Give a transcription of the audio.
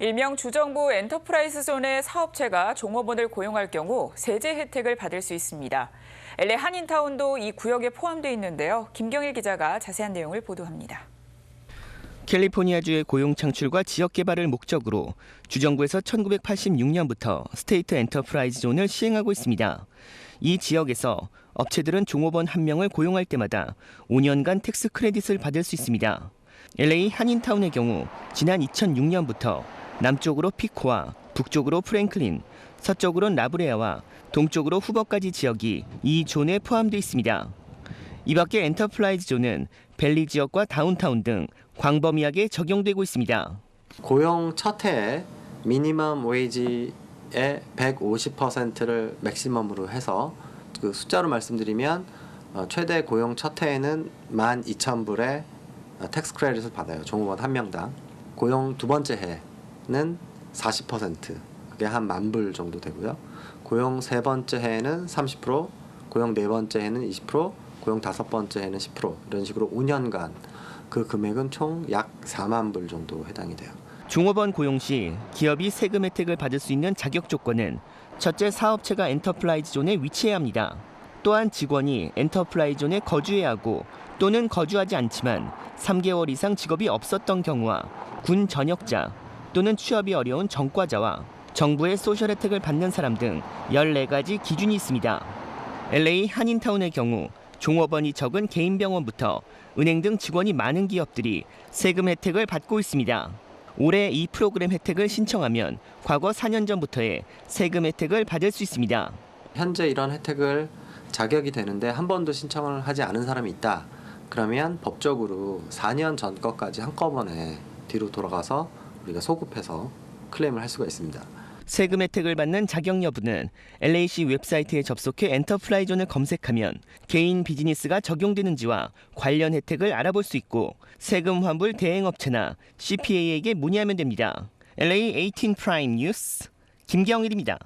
일명 주정부 엔터프라이즈 존의 사업체가 종업원을 고용할 경우 세제 혜택을 받을 수 있습니다. LA 한인타운도 이 구역에 포함돼 있는데요. 김경일 기자가 자세한 내용을 보도합니다. 캘리포니아주의 고용 창출과 지역 개발을 목적으로 주정부에서 1986년부터 스테이트 엔터프라이즈 존을 시행하고 있습니다. 이 지역에서 업체들은 종업원 한 명을 고용할 때마다 5년간 텍스 크레딧을 받을 수 있습니다. LA 한인타운의 경우 지난 2006년부터 남쪽으로 피코와 북쪽으로 프랭클린, 서쪽으로 라브레아와 동쪽으로 후버까지 지역이 이 존에 포함되어 있습니다. 이 밖에 엔터프라이즈 존은 벨리 지역과 다운타운 등 광범위하게 적용되고 있습니다. 고용 첫 해에 미니멈 웨이지의 150%를 맥시멈으로 해서 그 숫자로 말씀드리면 어, 최대 고용 첫 해에는 12,000불의 텍스 크레딧을 받아요. 종업원 한 명당. 고용 두 번째 해 는 40% 그게 한 만 불 정도 되고요. 고용 세 번째 해에는 30%, 고용 네 번째 해는 20%, 고용 다섯 번째 해는 10% 이런 식으로 5년간 그 금액은 총 약 4만 불 정도 해당이 돼요. 종업원 고용 시 기업이 세금 혜택을 받을 수 있는 자격 조건은 첫째 사업체가 엔터프라이즈 존에 위치해야 합니다. 또한 직원이 엔터프라이즈 존에 거주해야 하고 또는 거주하지 않지만 3개월 이상 직업이 없었던 경우와 군 전역자 또는 취업이 어려운 전과자와 정부의 소셜 혜택을 받는 사람 등 14가지 기준이 있습니다. LA 한인타운의 경우 종업원이 적은 개인 병원부터 은행 등 직원이 많은 기업들이 세금 혜택을 받고 있습니다. 올해 이 프로그램 혜택을 신청하면 과거 4년 전부터의 세금 혜택을 받을 수 있습니다. 현재 이런 혜택을 자격이 되는데 한 번도 신청을 하지 않은 사람이 있다. 그러면 법적으로 4년 전 것까지 한꺼번에 뒤로 돌아가서 우리가 소급해서 클레임을 할 수가 있습니다. 세금 혜택을 받는 자격 여부는 LAC 웹사이트에 접속해 엔터프라이존을 검색하면 개인 비즈니스가 적용되는지와 관련 혜택을 알아볼 수 있고 세금 환불 대행업체나 CPA에게 문의하면 됩니다. LA 18 프라임 뉴스 김경일입니다.